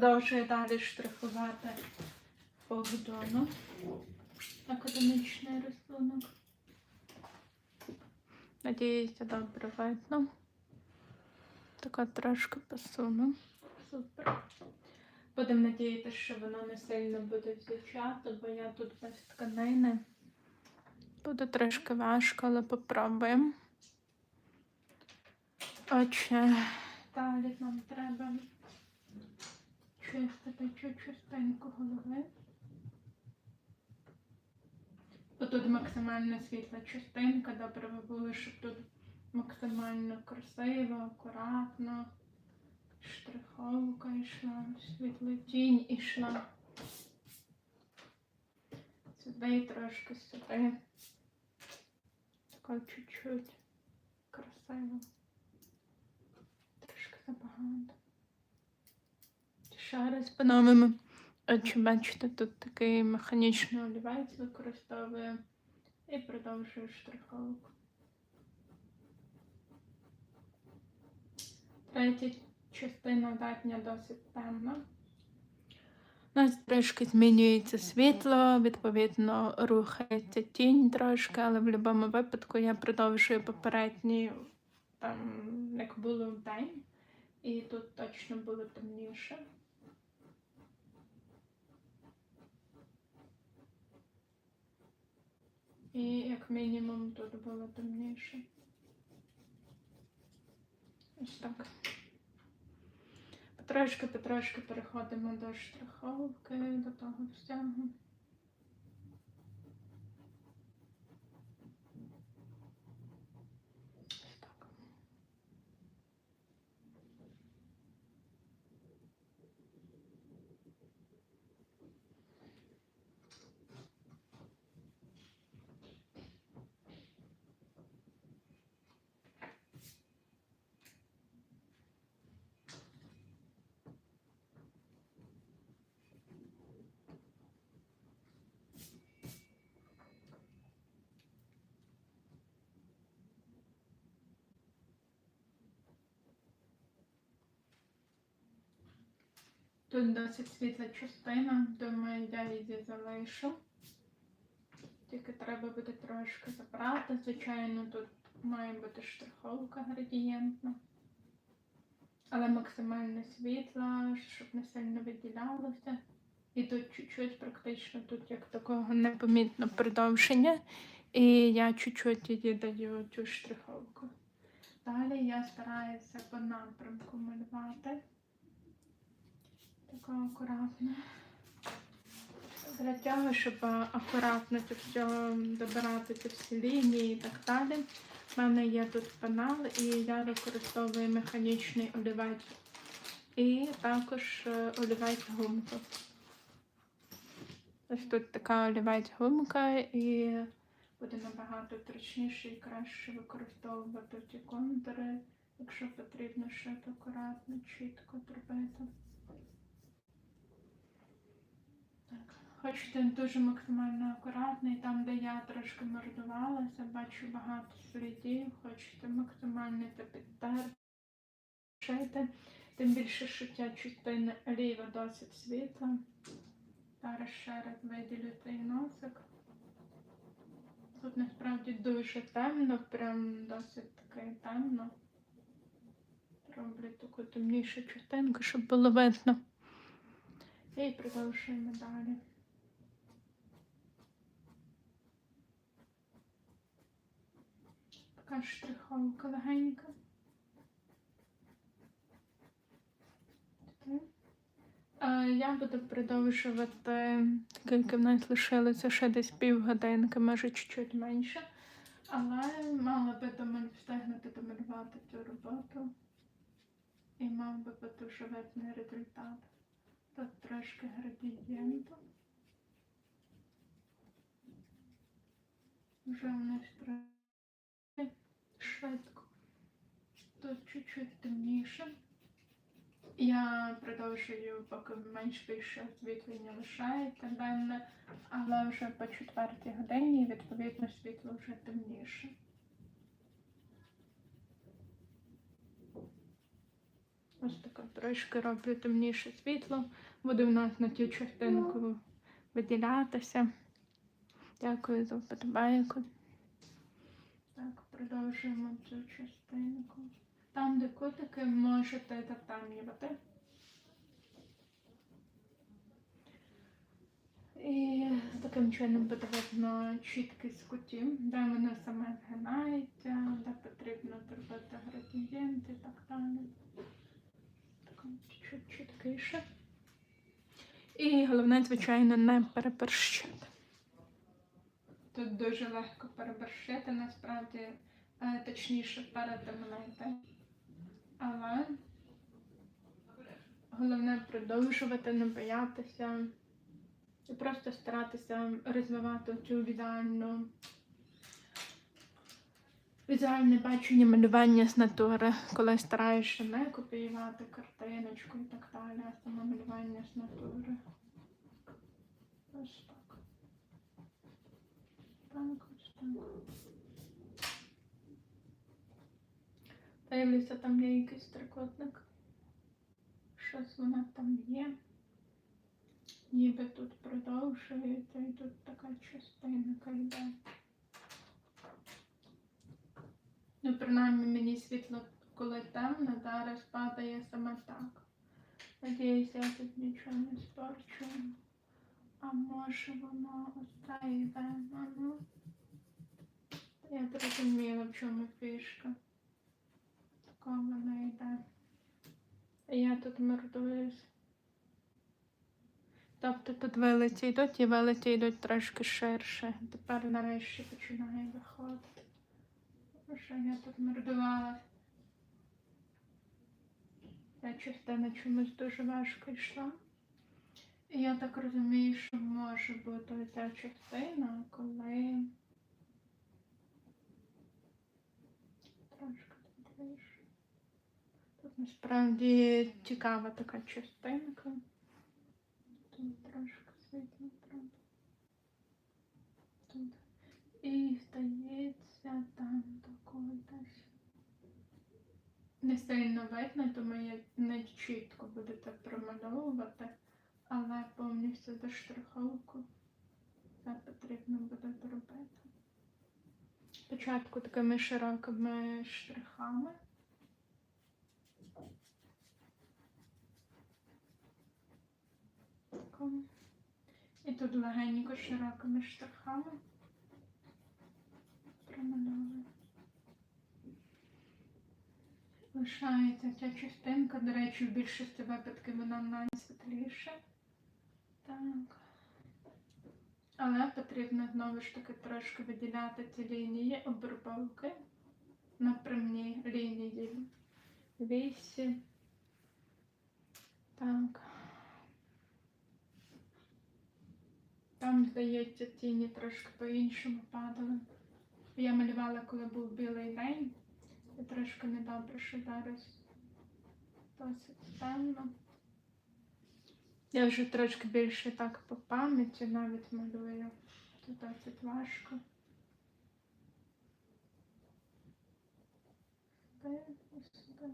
Продовжую далі штрихувати Богдану. Академічний рисунок. Надіюся, добре видно. Така трошки посуну. Супер. Будемо надіятися, що воно не сильно буде взячато, бо я тут без тканини. Буде трошки важко, але попробуємо. Отже, далі нам треба чистити частинку голови. Тут максимально світла частинка, добре би було, щоб тут максимально красиво, акуратно. Штриховка йшла, світла тінь ішла. Сюди трошки сюди. Така чуть-чуть красиво. Трошки забагато. Ще раз по-новому. Отже, бачите, тут такий механічний олівець використовую і продовжую штриховку. Третя частина датня досить темна. У нас трошки змінюється світло, відповідно, рухається тінь трошки, але в будь-якому випадку я продовжую попередній, там, як було в день, і тут точно було темніше. І як мінімум тут було темніше. Ось так. Потрошки, потрошки переходимо до штриховки, до того всього. Тут досить світла частина, думаю, я її залишу. Тільки треба буде трошки забрати. Звичайно, тут має бути штриховка градієнтна. Але максимально світла, щоб не сильно виділялося. І тут чуть-чуть практично тут як такого непомітно продовження. І я чуть-чуть її даю цю штриховку. Далі я стараюся по напрямку малювати. Тако акуратно. Для того, щоб е, акуратно це все добирати ці всі лінії і так далі. У мене є тут пенал і я використовую механічний олівець. І також е, олівець гумка. Ось тут така олівець гумка і буде набагато точніше і краще використовувати ці контури, якщо потрібно щось акуратно, чітко зробити. Хочете дуже максимально акуратний, там, де я трошки мордувалася, бачу багато слідів, хочете максимально це підтерти. Тим більше, що ця частина ліва досить світла. Зараз ще раз виділю цей носик. Тут насправді дуже темно, прям досить таке темно. Роблю таку темнішу частинку, щоб було видно. І продовжуємо далі. Така штриховка легенька. Е, Я буду продовжувати, скільки в нас лишилося ще десь півгодинки, може чуть-чуть менше. Але мала би встигнути домалювати цю роботу. І мав би бути вже видний результат. Тут трошки градієнту. Вже в нас трошки швидко. Тут чуть-чуть темніше. Я продовжую, поки менш більше освітлення лишається денне, але вже по четвертій годині, відповідно, світло вже темніше. Ось таке трошки роблю темніше світло. Буде в нас на цю частинку виділятися. Дякую за вподобайку. Продовжуємо цю частинку. Там, де котики, можете затемнювати. І таким чином видно чіткість кутів, де воно саме згинається, де потрібно зробити градієнт і так далі. Так, чуть чіткіше. І головне, звичайно, не переперщити. Тут дуже легко переборщити, насправді, точніше перетемнити. Але головне продовжувати, не боятися і просто старатися розвивати цю візуальну візуальне бачення малювання з натури, коли стараєшся не копіювати картиночку і так далі, а саме малювання з натури. Ось так. Так, ось так. Дивлюся, там є якийсь трикутник. Щось воно там є. Ніби тут продовжується і тут така частинка йде. Ну, принаймні мені світло, коли темно, зараз падає саме так. Надіюся, я тут нічого не спорчу. А може воно ось це йде, а ну. Я зрозуміла, в чому фішка. Така вона йде. Я тут мордуюсь. Тобто тут вилиці йдуть і вилиці йдуть трошки ширше. Тепер нарешті починає виходити. Що я тут мордувала. Ця частина чомусь дуже важко йшла. І я так розумію, що може бути ця частина, коли трошки тут вийшло. Тут насправді цікава така частинка. Тут трошки світло, правда. Тут. І здається, там такого десь. Не сильно видно, тому я не чітко будете промальовувати, але повністю до штриховку це потрібно буде зробити. Спочатку такими широкими штрихами. І тут легенько широкими штрихами промальовую. Лишається ця частинка, до речі, в більшості випадків вона найсвітліша. Так. Але потрібно знову ж таки трошки виділяти ці лінії обробовки на прямій лінії вісі. Так. Там, здається, тіні трошки по-іншому падали. Я малювала, коли був білий день. І трошки недобре, що зараз досить темно. Я вже трошки більше так по пам'яті навіть малюю. Це досить важко. Сюди,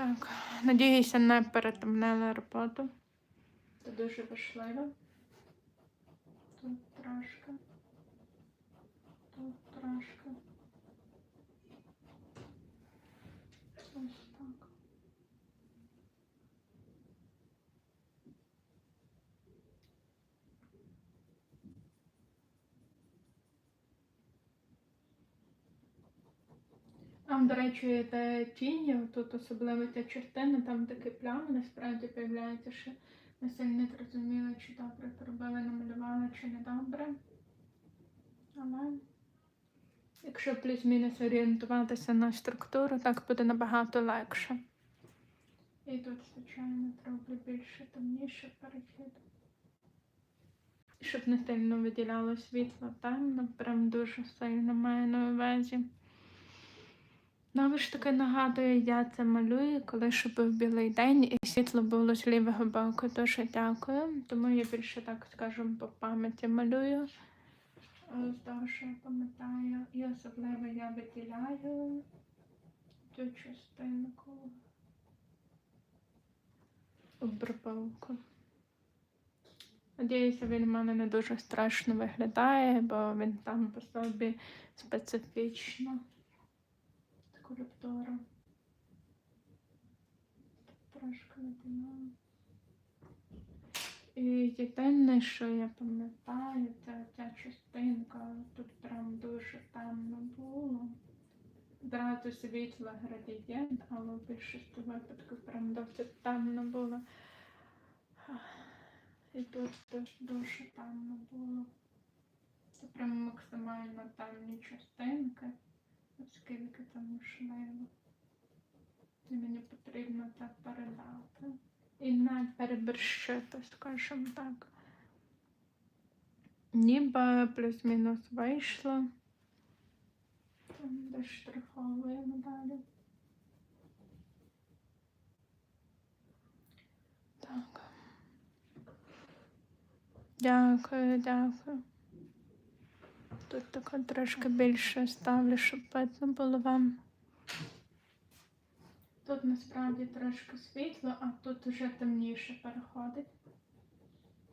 Так, надіюся, не перетемнили роботу. Це дуже важливо. Тут трошки. Тут трошки. Ось так. Там, до речі, де тіні, тут особливо ця частина, там такі плями насправді появляються, що ми сильно не зрозуміли, чи добре зробили, намалювали, чи не добре. Але якщо плюс-мінус орієнтуватися на структуру, так буде набагато легше. І тут, звичайно, зроблю більше темніше перехід. Щоб не сильно виділяло світло темно, прям дуже сильно маю на увазі. Знову ж таки нагадую, я це малюю, коли ще був білий день і світло було з лівого боку. Дуже дякую. Тому я більше так скажемо по пам'яті малюю. Того, що пам'ятаю. І особливо я виділяю цю частинку обробовку. Надіюся, він в мене не дуже страшно виглядає, бо він там по собі специфічно. Скульптура. Трошки виділяю. І єдине, що я пам'ятаю, це ця частинка. Тут прям дуже темно було. Зразу світло градієнт, але в більшості випадків прям досить темно було. І тут теж дуже темно було. Це прям максимально темні частинки, оскільки там можливо. І мені потрібно це передати. І не переборщити, скажімо так. Ніби плюс-мінус вийшло. Там де штриховуємо далі. Так. Дякую, дякую. Тут тако трошки більше ставлю, щоб видно було вам. Тут насправді трошки світло, а тут вже темніше переходить.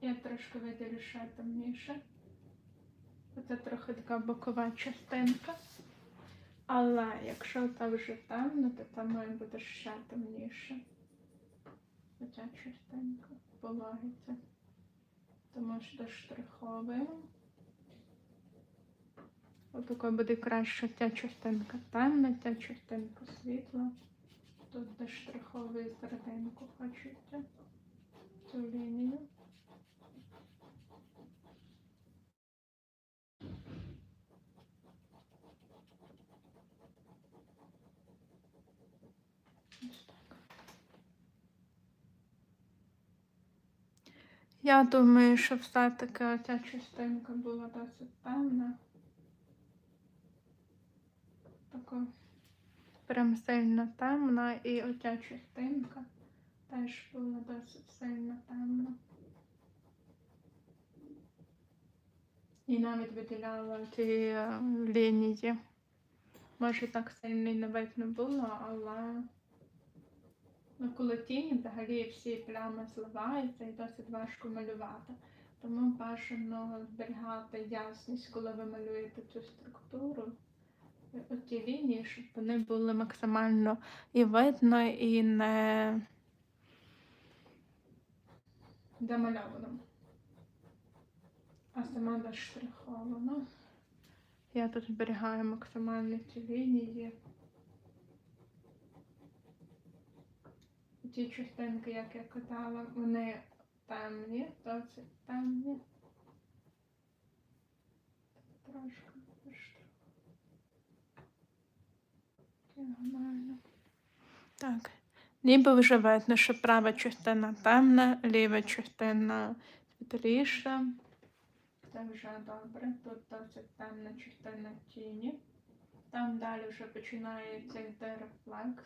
Я трошки виділю ще темніше. Це трохи така бокова частинка. Але якщо там вже темно, то там має бути ще темніше. Оця частинка по. Тому що доштриховуємо. Отако буде краще ця частинка темна, ця частинка світла. Тут доштриховую серединку хочеться. Цю лінію. Я думаю, що все-таки оця частинка була досить темна. Така прям сильно темна, і оця частинка теж була досить сильно темна. І навіть виділяла ці е, лінії. Може так сильно і не було, але ну, коли тіні взагалі всі плями зливаються і досить важко малювати. Тому бажано зберігати ясність, коли ви малюєте цю структуру. Оті лінії, щоб вони були максимально і видно, і не замальовано. А сама доштрихована. Я тут зберігаю максимально ці лінії. Ті частинки, як я казала, вони темні, досить темні. Трошки Нормально. Так. Ніби вже видно, що права частина темна, ліва частина світліша. Це вже добре. Тут досить темна частина тіні. Там далі вже починається йти рефлекс.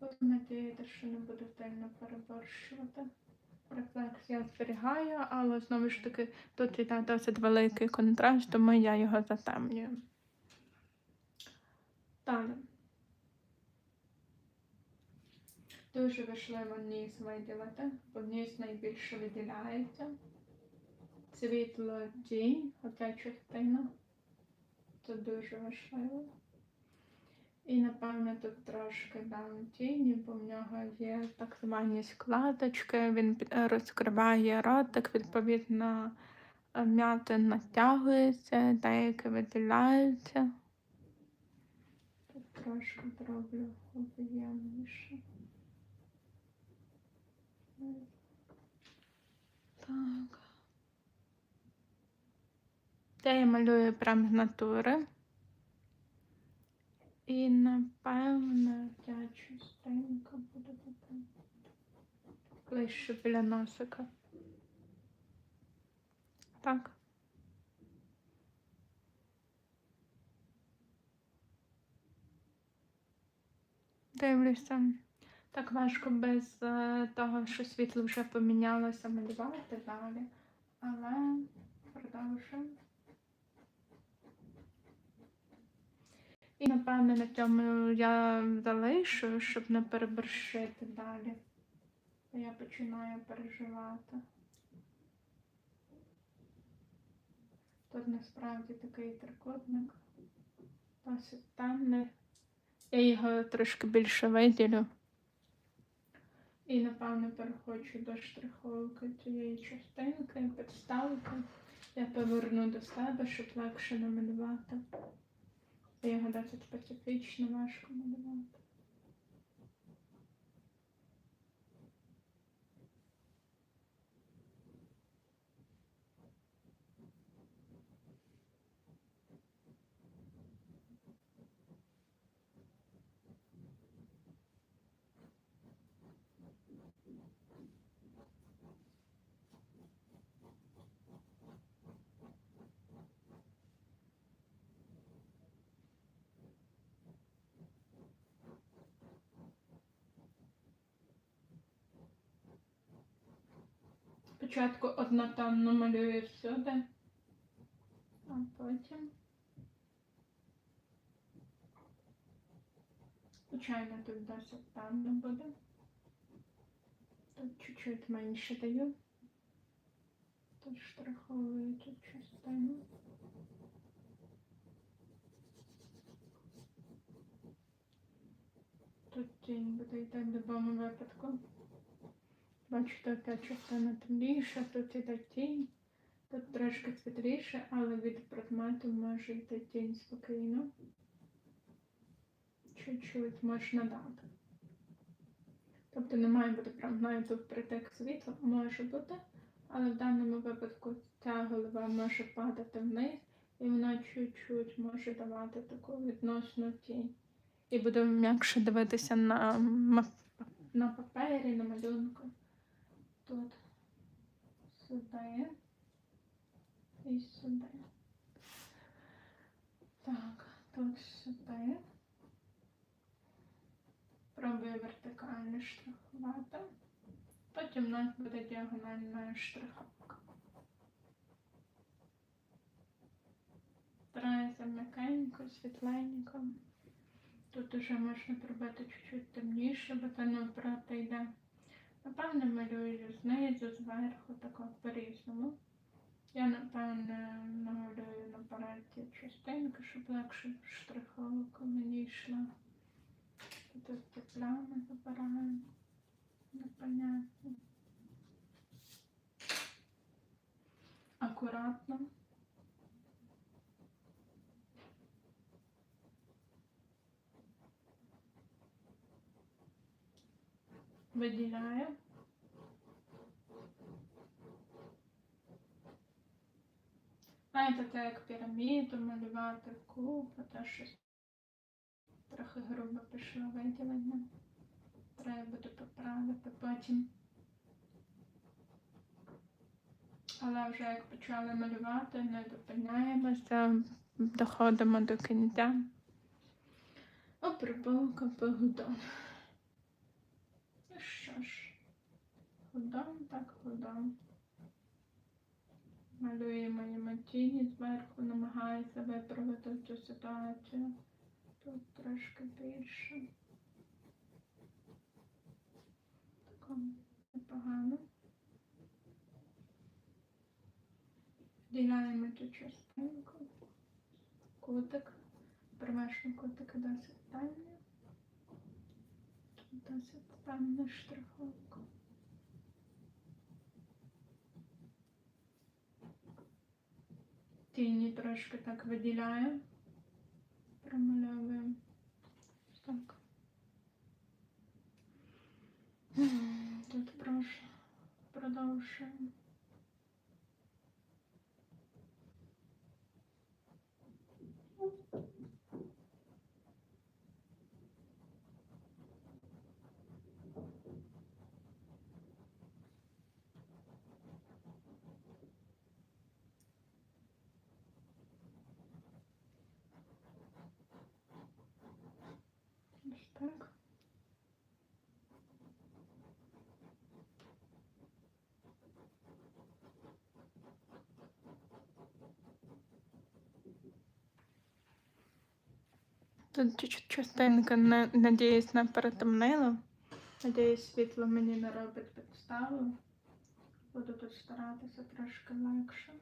Буду надіятися, що не буду сильно переборщувати. Рефлекс я зберігаю, але знову ж таки тут іде досить великий контраст, тому я його затемнюю. Далі. Дуже важливо ніс виділити, бо ніс найбільше виділяється. Світло тінь, оця частина. Це дуже важливо. І напевно тут трошки дам тіні, бо в нього є так звані складочки, він розкриває ротик, відповідно, м'яти натягується, деякі виділяються. Тут зроблю об'ємніше. Так. Це я малюю прям з натури. І напевно ця частинка буде така ближче біля носика. Так. Дивлюся. Так важко без е, того, що світло вже помінялося малювати далі. Але продовжуємо. І напевне на цьому я залишу, щоб не переборщити далі. Бо Я починаю переживати. Тут насправді такий трикутник. Досить темний. Я його трошки більше виділю. І, напевно, переходжу до штриховки цієї частинки, підставки. Я поверну до себе, щоб легше намалювати. Я Його досить специфічно важко малювати. Спочатку однотонно малюю всюди, а потім. Звичайно, тут досить темно буде. Тут чуть-чуть менше даю. Тут штриховую цю частину. Тут тінь буде йти в будь-якому випадку. Бачите, та частина темніша, тут іде тінь, тут трошки світліше, але від предмету може йти тінь спокійно. Чуть-чуть можна дати. Тобто не має бути прям знаєте, впритик світла, може бути, але в даному випадку ця голова може падати вниз, і вона чуть-чуть може давати таку відносну тінь. І буде м'якше дивитися на, на папері, на малюнку. Тут сюди і сюди. Так, тут сюди. Пробую вертикально штрихувати. Потім у нас буде діагональна штриховка. Стараюся м'якенько, світленько. Тут уже можна зробити чуть-чуть темніше, бо це навпроти йде. Напевне, малюю знизу, зверху, тако по-різному. Я, напевне, намалюю наперед ці частинки, щоб легше штриховка мені йшла. Тут ці плями забираю. Непонятно. Акуратно. Виділяю. Знаєте, це як піраміду малювати куб, те щось трохи грубо пішло виділення. Треба буде поправити потім. Але вже як почали малювати, не зупиняємося, доходимо до кінця. Обробовка погодон. Що ж, ходом так ходом. Малюємо тіні зверху, намагаюся виправити цю ситуацію. Тут трошки більше. Тако непогано. Діляємо цю частинку. Кутик. Переважно кутики досить темні. Тут досить темна штриховка. Тіні трошки так виділяю. Промальовуємо. Так. М, Тут прошу. Продовжуємо. Тут чуть-чуть частинка, на- надіюсь, не перетемнило. Надіюсь, світло мені не робить підставу. Буду тут старатися трошки легше.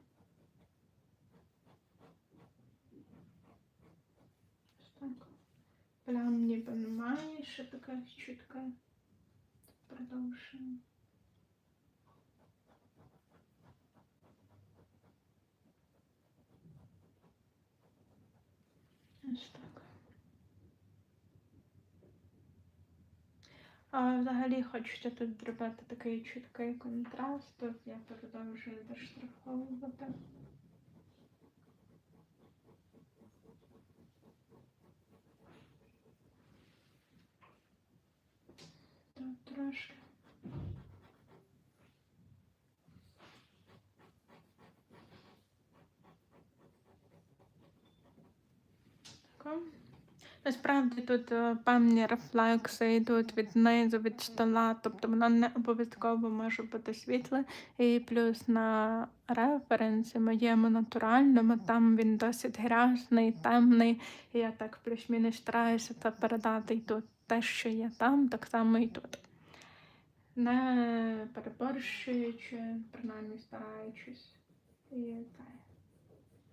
Так. Плям ніби немає, ще таке чітке продовження. Ось так. А взагалі хочеться тут зробити такий чіткий контраст, тут я продовжую доштриховувати. Тут трошки. Так. Насправді тут е, певні рефлекси йдуть від низу, від стола, тобто воно не обов'язково може бути світле. І плюс на референсі моєму натуральному, там він досить грязний, темний. І я так плюс-мінус стараюся це передати і тут. Те, що є там, так само і тут. Не переборщуючи, принаймні стараючись. І так.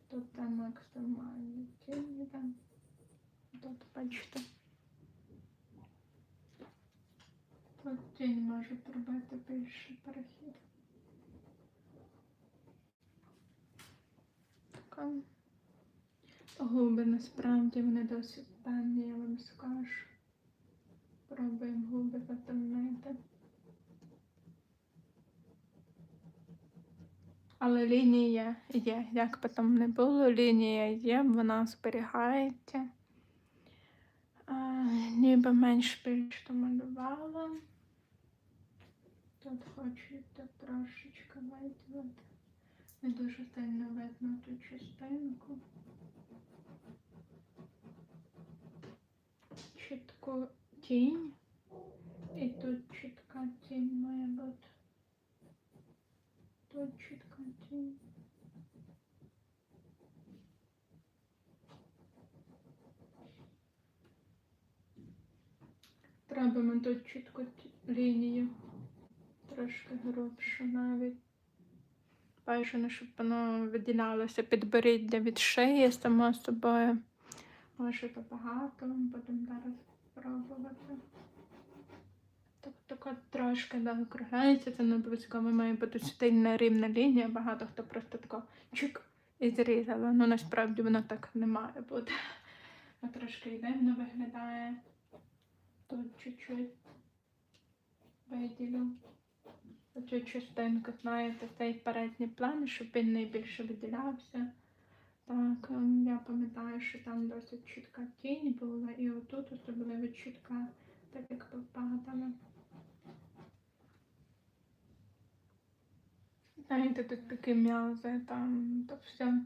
Тут там максимальні тіні там. Тут бачите. Тут тінь може зробити більше перехід. Така. Губи насправді вони досить темні, я вам скажу. Пробуємо губи затемнити. Але лінія є, як би там не було, лінія є, вона зберігається. Ніби менш більш домалювала. Тут хочу трошечки виділити. Не дуже сильно видно ту частинку. Чітку тінь. І тут чітка тінь має бути. Тут чітка тінь. Ми тут чітку лінію. Трошки грубше навіть. Бажано, щоб воно виділялося підборіддя від шиї само собою. Може багато, будемо зараз пробувати. Тобто трошки да, округляється, це не обов'язково має бути стильна рівна лінія. Багато хто просто тако чик і зрізала. Ну насправді воно так не має бути. А трошки дивно виглядає. Тут чуть-чуть виділю. Оцю частинку, знаєте, цей передній план, щоб він найбільше виділявся. Так, ем, я пам'ятаю, що там досить чітка тінь була, і отут особливо чітка, так як попадала. Знаєте, тут такі м'язи, там то все.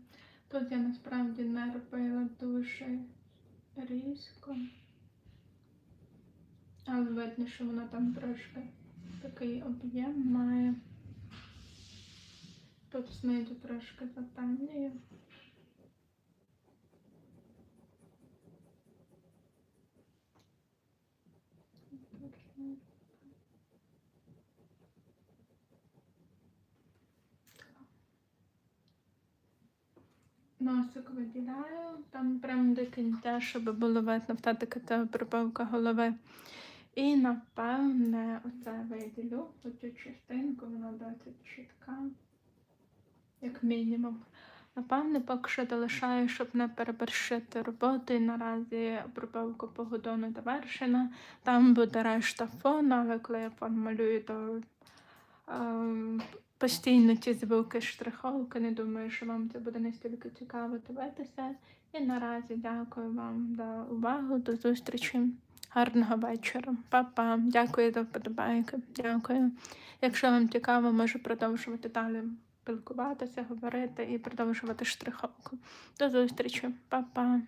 Тут я насправді не робила дуже різко. Але видно, що вона там трошки такий об'єм має. Тут знизу трошки затемнює. Носик виділяю, там прям до кінця, щоб було видно, та така та прибавка голови. І напевне оце виділю, оцю частинку, вона досить чітка, як мінімум. Напевне, поки що долишаю, щоб не переборщити роботу. І наразі обробовка погодону завершена. Там буде решта фону, але коли я фон малюю, то ем, постійно ті звуки штриховки. Не думаю, що вам це буде настільки цікаво дивитися. І наразі дякую вам за увагу. До зустрічі. Гарного вечора. Па-па. Дякую за вподобайки. Дякую. Якщо вам цікаво, можу продовжувати далі спілкуватися, говорити і продовжувати штриховку. До зустрічі. Па-па.